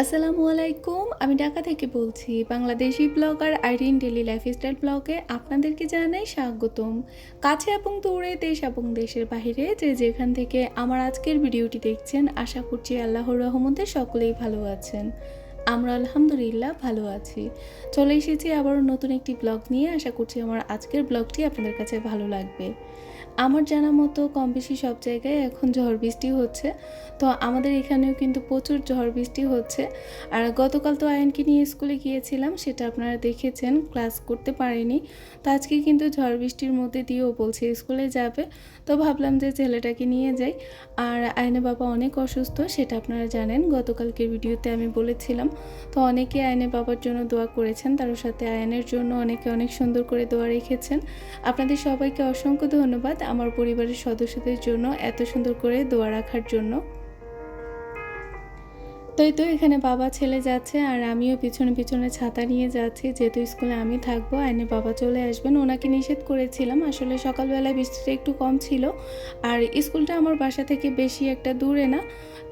আসসালামু আলাইকুম, আমি ঢাকা থেকে বলছি, Bangladeshi blogger Irin daily lifestyle ব্লগে আপনাদেরকে জানাই স্বাগতম। কাছে এবং দূরে, দেশ এবং দেশের বাইরে যে যেখান থেকে আমার আজকের ভিডিওটি দেখছেন, আশা করছি আল্লাহর রহমতে সকলেই ভালো আছেন। আমরা আলহামদুলিল্লাহ ভালো আছি। চলে এসেছি আবারও নতুন একটি ব্লগ নিয়ে, আশা করছি আমার আজকের ব্লগটি আপনাদের কাছে ভালো লাগবে। আমার জানা মতো কম বেশি সব জায়গায় এখন ঝড় বৃষ্টি হচ্ছে। তো আমাদের এখানেও কিন্তু প্রচুর ঝড় বৃষ্টি হচ্ছে। আর গতকাল তো আয়নকে নিয়ে স্কুলে গিয়েছিলাম, সেটা আপনারা দেখেছেন, ক্লাস করতে পারিনি। তো আজকে কিন্তু ঝড় বৃষ্টির মধ্যে দিয়েও বলছে স্কুলে যাবে। তো ভাবলাম যে ছেলেটাকে নিয়ে যাই। আর আয়নের বাবা অনেক অসুস্থ, সেটা আপনারা জানেন, গতকালকের ভিডিওতে আমি বলেছিলাম। তো অনেকে আয়নের বাবার জন্য দোয়া করেছেন, তার সাথে আয়নের জন্য অনেকে অনেক সুন্দর করে দোয়া রেখেছেন। আপনাদের সবাইকে অসংখ্য ধন্যবাদ। আমার পরিবারের সদস্যদের জন্য এত সুন্দর করে দোয়া রাখার জন্য। তো এই তো এখানে বাবা ছেলে যাচ্ছে আর আমিও পিছনে পিছনে ছাতা নিয়ে যাচ্ছি। যেহেতু স্কুলে আমি থাকব আইনে বাবা চলে আসবেন। ওনাকে নিষেধ করেছিলাম। আসলে সকালবেলায় বৃষ্টিটা একটু কম ছিল। আর স্কুলটা আমার বাসা থেকে বেশি একটা দূরে না,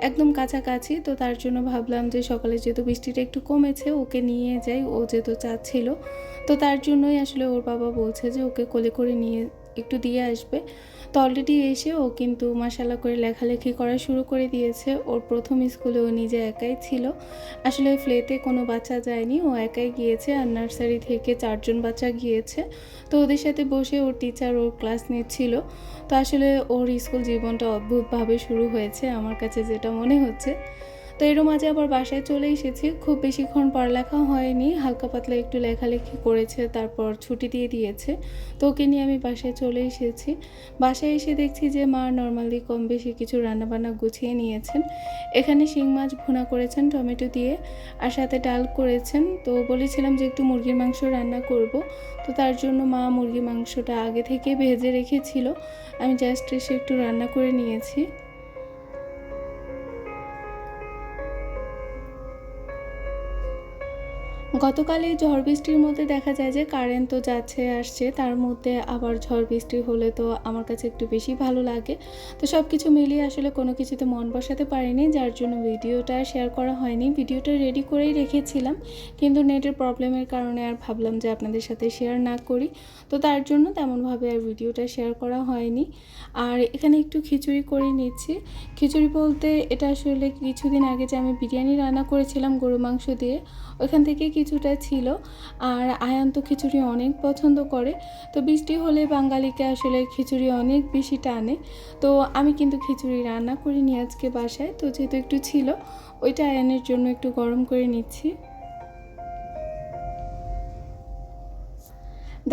একদম কাছাকাছি। তো তার জন্য ভাবলাম যে সকালে যেহেতু বৃষ্টিটা একটু কমেছে, ওকে নিয়ে যাই। ও যেহেতু চাচ্ছিল। তো তার জন্যই আসলে ওর বাবা বলছে যে ওকে কোলে করে নিয়ে একটু দিয়ে আসবে। তো অলরেডি এসে ও কিন্তু মাসালা করে লেখালেখি করা শুরু করে দিয়েছে। ওর প্রথম স্কুলে ও নিজে একাই ছিল। আসলে ফ্লেতে কোনো বাচ্চা যায়নি। ও একাই গিয়েছে আর নার্সারি থেকে চারজন বাচ্চা গিয়েছে। তো ওদের সাথে বসে ওর টিচার ওর ক্লাস নিচ্ছিল। তো আসলে ওর স্কুল জীবনটা অদ্ভুতভাবে শুরু হয়েছে। আমার কাছে যেটা মনে হচ্ছে তো এরও মাঝে আবার বাসায় চলে এসেছি। খুব বেশিক্ষণ পড়ালেখা হয়নি, হালকা পাতলা একটু লেখালেখি করেছে, তারপর ছুটি দিয়ে দিয়েছে। তো ওকে নিয়ে আমি বাসায় চলে এসেছি। বাসায় এসে দেখছি যে মা নর্মালি কম বেশি কিছু রান্নাবান্না গুছিয়ে নিয়েছেন। এখানে শিং মাছ ভুনা করেছেন, টমেটো দিয়ে, আর সাথে ডাল করেছেন। তো বলেছিলাম যে একটু মুরগির মাংস রান্না করব। তো তার জন্য মা মুরগির মাংসটা আগে থেকে ভেজে রেখেছিল। আমি জাস্ট এসে একটু রান্না করে নিয়েছি। গতকালে ঝড় বৃষ্টির মধ্যে দেখা যায় যে কারেন্ট তো যাচ্ছে, আসছে, তার মধ্যে আবার ঝড় বৃষ্টি হলে তো আমার কাছে একটু বেশি ভালো লাগে। তো সব কিছু মিলিয়ে আসলে কোনো কিছুতে মন বসাতে পারিনি, যার জন্য ভিডিওটা শেয়ার করা হয়নি। ভিডিওটা রেডি করেই রেখেছিলাম, কিন্তু নেটের প্রবলেমের কারণে আর ভাবলাম যে আপনাদের সাথে শেয়ার না করি। তো তার জন্য তেমনভাবে আর ভিডিওটা শেয়ার করা হয়নি। আর এখানে একটু খিচুড়ি করে নিচ্ছি। খিচুড়ি বলতে এটা আসলে কিছুদিন আগে যে আমি বিরিয়ানি রান্না করেছিলাম গরু মাংস দিয়ে ওইখান থেকে কিছুটা ছিল আর আয়ান তো খিচুড়ি অনেক পছন্দ করে। তো বৃষ্টি হলে বাঙালিকে আসলে খিচুড়ি অনেক বেশি টানে। তো আমি কিন্তু খিচুড়ি রান্না করিনি আজকে বাসায়, তো যেহেতু একটু ছিল, ওইটা আয়ানের জন্য একটু গরম করে নিচ্ছি।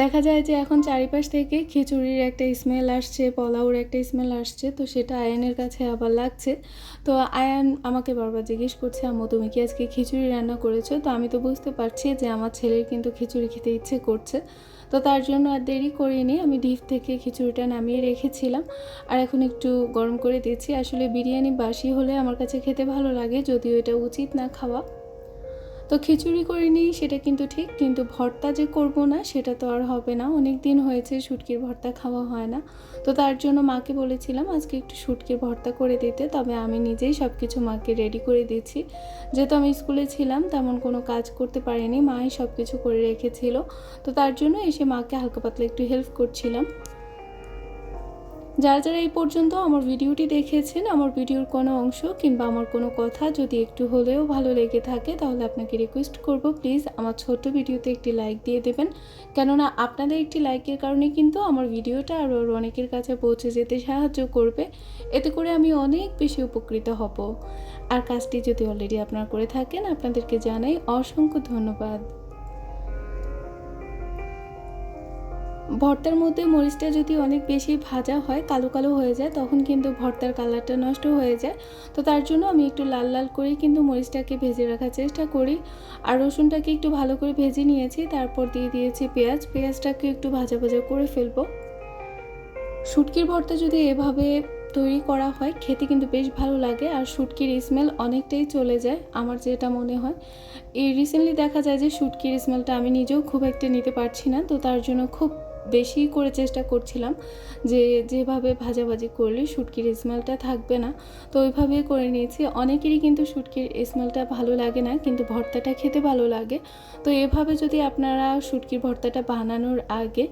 দেখা যায় যে এখন চারিপাশ থেকে খিচুড়ির একটা স্মেল আসছে, পোলাওর একটা স্মেল আসছে, তো সেটা আয়ানের কাছে আবার লাগছে। তো আয়ান আমাকে বারবার জিজ্ঞেস করছে, আম্মু, তুমি কি আজকে খিচুড়ি রান্না করেছ? তো আমি তো বুঝতে পারছি যে আমার ছেলের কিন্তু খিচুড়ি খেতে ইচ্ছে করছে। তো তার জন্য আর দেরি করিনি, আমি ডিপ থেকে খিচুড়িটা নামিয়ে রেখেছিলাম। আর এখন একটু গরম করে দিচ্ছি। আসলে বিরিয়ানি বাসি হলে আমার কাছে খেতে ভালো লাগে, যদিও এটা উচিত না খাওয়া। তো খিচুড়ি করে নিই সেটা কিন্তু ঠিক, কিন্তু ভর্তা যে করব না, সেটা তো আর হবে না। অনেক দিন হয়েছে শুটকির ভর্তা খাওয়া হয় না। তো তার জন্য মাকে বলেছিলাম আজকে একটু শুটকির ভর্তা করে দিতে, তবে আমি নিজেই সব কিছু মাকে রেডি করে দিচ্ছি। যেহেতু আমি স্কুলে ছিলাম, তেমন কোনো কাজ করতে পারিনি, মাই সব কিছু করে রেখেছিল। তো তার জন্য এসে মাকে হালকা পাতলা একটু হেল্প করছিলাম। যারা যারা এই পর্যন্ত আমার ভিডিওটি দেখেছেন, আমার ভিডিওর কোনো অংশ কিংবা আমার কোনো কথা যদি একটু হলেও ভালো লেগে থাকে, তাহলে আপনাকে রিকোয়েস্ট করব প্লিজ আমার ছোট্ট ভিডিওতে একটি লাইক দিয়ে দেবেন। কেননা আপনাদের একটি লাইকের কারণে কিন্তু আমার ভিডিওটা আরও অনেকের কাছে পৌঁছে যেতে সাহায্য করবে। এতে করে আমি অনেক বেশি উপকৃত হব। আর কাজটি যদি অলরেডি আপনারা করে থাকেন, আপনাদেরকে জানাই অসংখ্য ধন্যবাদ। ভর্তার মধ্যে মরিচটা যদি অনেক বেশি ভাজা হয়, কালো কালো হয়ে যায়, তখন কিন্তু ভর্তার কালারটা নষ্ট হয়ে যায়। তো তার জন্য আমি একটু লাল লাল করে কিন্তু মরিচটাকে ভেজে রাখার চেষ্টা করি। আর রসুনটাকে একটু ভালো করে ভেজে নিয়েছি, তারপর দিয়ে দিয়েছি পেঁয়াজ। পেঁয়াজটাকে একটু ভাজা ভাজা করে ফেলব। শুটকির ভর্তা যদি এভাবে তৈরি করা হয়, খেতে কিন্তু বেশ ভালো লাগে। আর শুটকির স্মেল অনেকটাই চলে যায়, আমার যেটা মনে হয়। এই রিসেন্টলি দেখা যায় যে শুটকির স্মেলটা আমি নিজেও খুব একটা নিতে পারছি না, তো তার জন্য খুব বেশি করে চেষ্টা করছিলাম যে যেভাবে ভাজাভাজি করলে শুটকির স্মেলটা থাকবে না। তো ওইভাবেই করে নিয়েছি। অনেকেরই কিন্তু শুটকির স্মেলটা ভালো লাগে না, কিন্তু ভর্তাটা খেতে ভালো লাগে। তো এভাবে যদি আপনারা শুটকির ভর্তাটা বানানোর আগে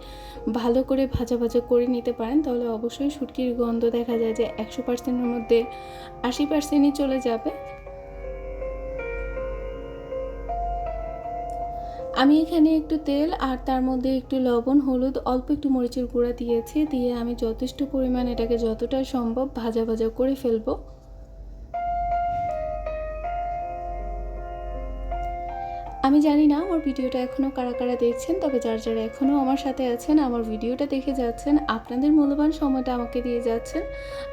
ভালো করে ভাজা ভাজা করে নিতে পারেন, তাহলে অবশ্যই শুটকির গন্ধ দেখা যায় যে একশো পার্সেন্টের মধ্যে আশি পার্সেন্টই চলে যাবে। আমি এখানে একটু তেল আর তার মধ্যে একটু লবণ, হলুদ, অল্প একটু মরিচের গুঁড়া দিয়েছি, দিয়ে আমি যথেষ্ট পরিমাণ এটাকে যতটা সম্ভব ভাজা ভাজা করে ফেলব। আমি জানি না আমার ভিডিওটা এখনও কারা কারা দেখছেন, তবে যার যারা এখনও আমার সাথে আছেন, আমার ভিডিওটা দেখে যাচ্ছেন, আপনাদের মূল্যবান সময়টা আমাকে দিয়ে যাচ্ছেন।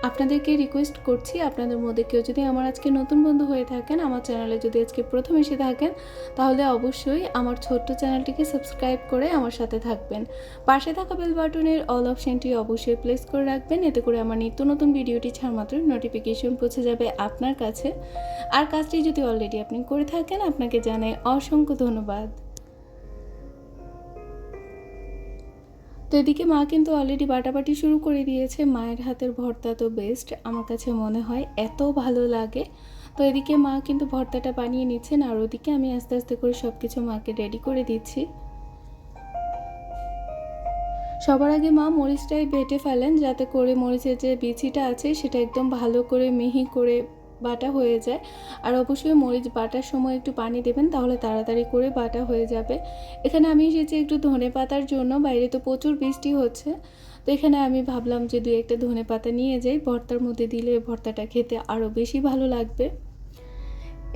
আপনাদেরকে রিকোয়েস্ট করছি, আপনাদের মধ্যে কেউ যদি আমার আজকে নতুন বন্ধু হয়ে থাকেন, আমার চ্যানেলে যদি আজকে প্রথম এসে থাকেন, তাহলে অবশ্যই আমার ছোট্ট চ্যানেলটিকে সাবস্ক্রাইব করে আমার সাথে থাকবেন। পাশে থাকা বেল বাটনের অল অপশনটি অবশ্যই প্লেস করে রাখবেন, এতে করে আমার নিত্য নতুন ভিডিওটি ছাড় মাত্র নোটিফিকেশন পৌঁছে যাবে আপনার কাছে। আর কাজটি যদি অলরেডি আপনি করে থাকেন, আপনাকে জানাই অসংখ্য ধন্যবাদ। তো এদিকে মা কিন্তু অলরেডি বাটাবাটি শুরু করে দিয়েছে। মায়ের হাতের ভর্তা তো বেস্ট আমার কাছে মনে হয় এত ভালো লাগে। তো এদিকে মা কিন্তু ভর্তাটা বানিয়ে নিচ্ছেন আর ওদিকে আমি আস্তে আস্তে করে সব কিছু মাকে রেডি করে দিচ্ছি। সবার আগে মা মরিচটাই বেটে ফেলেন, যাতে করে মরিচের যে বিচিটা আছে সেটা একদম ভালো করে মিহি করে বাটা হয়ে যায়। আর অবশ্যই মরিচ বাটার সময় একটু পানি দেবেন, তাহলে তাড়াতাড়ি করে বাটা হয়ে যাবে। এখানে আমি এসেছি একটু ধনে পাতার জন্য, বাইরে তো প্রচুর বৃষ্টি হচ্ছে। তো এখানে আমি ভাবলাম যে দু একটা ধনে পাতা নিয়ে যাই, ভর্তার মধ্যে দিলে ভর্তাটা খেতে আরও বেশি ভালো লাগবে।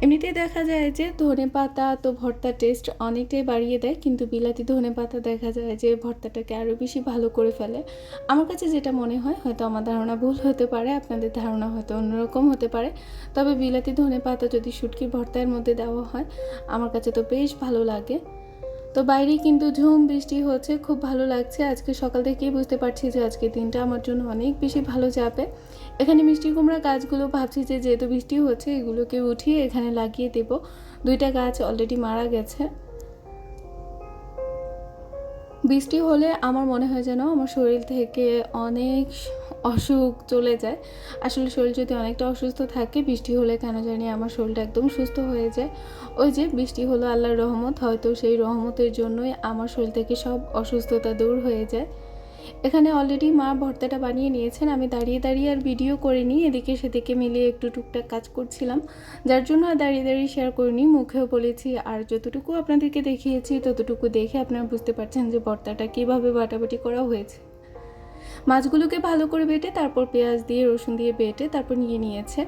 এমনিতেই দেখা যায় যে ধনে পাতা তো ভর্তা টেস্ট অনেকটাই বাড়িয়ে দেয়, কিন্তু বিলাতি ধনে পাতা দেখা যায় যে ভর্তাটাকে আরও বেশি ভালো করে ফেলে। আমার কাছে যেটা মনে হয়, হয়তো আমার ধারণা ভুল হতে পারে, আপনাদের ধারণা হয়তো অন্যরকম হতে পারে, তবে বিলাতি ধনে পাতা যদি শুটকির ভর্তার মধ্যে দেওয়া হয়, আমার কাছে তো বেশ ভালো লাগে। তো বাইরে কিন্তু ঝুম বৃষ্টি হচ্ছে, খুব ভালো লাগছে। আজকে সকাল থেকেই বুঝতে পারছি যে আজকে দিনটা আমার জন্য অনেক বেশি ভালো যাবে। এখানে মিষ্টি কুমড়া গাছগুলো ভাবছি যে যেহেতু বৃষ্টি হচ্ছে, এগুলোকে উঠিয়ে এখানে লাগিয়ে দেব। দুইটা গাছ অলরেডি মারা গেছে। বৃষ্টি হলে আমার মনে হয় যেন আমার শরীর থেকে অনেক অসুখ চলে যায়। আসলে শরীর যদি অনেকটা অসুস্থ থাকে, বৃষ্টি হলে কেন জানি আমার শরীরটা একদম সুস্থ হয়ে যায়। ওই যে বৃষ্টি হলো আল্লাহর রহমত, হয়তো সেই রহমতের জন্যই আমার শরীর থেকে সব অসুস্থতা দূর হয়ে যায়। এখানে অলরেডি মা ভর্তাটা বানিয়ে নিয়েছেন। আমি দাঁড়িয়ে দাঁড়িয়ে আর ভিডিও করিনি, এদিকে সেদিকে মিলিয়ে একটু টুকটাক কাজ করছিলাম। যার জন্য আর দাঁড়িয়ে দাঁড়িয়ে শেয়ার করিনি, মুখেও বলেছি, আর যতটুকু আপনাদেরকে দেখিয়েছি, ততটুকু দেখে আপনারা বুঝতে পারছেন যে ভর্তাটা কীভাবে বাটাবাটি করা হয়েছে। মাছগুলোকে ভালো করে বেটে তারপর পেঁয়াজ দিয়ে, রসুন দিয়ে বেটে তারপর নিয়ে নিয়েছে।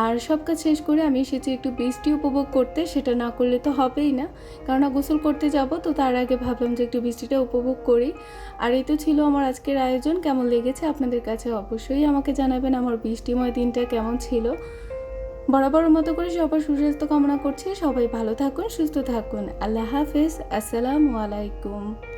আর সব কাজ শেষ করে আমি এসেছি একটু বৃষ্টি উপভোগ করতে, সেটা না করলে তো হবেই না। কেননা গোসল করতে যাব, তো তার আগে ভাবলাম যে একটু বৃষ্টিটা উপভোগ করি। আর এই তো ছিল আমার আজকের আয়োজন, কেমন লেগেছে আপনাদের কাছে অবশ্যই আমাকে জানাবেন আমার বৃষ্টিময় দিনটা কেমন ছিল। বরাবর মতো করে সবার সুস্বাস্থ্য কামনা করছি, সবাই ভালো থাকুন, সুস্থ থাকুন। আল্লাহ হাফেজ, আসসালামু আলাইকুম।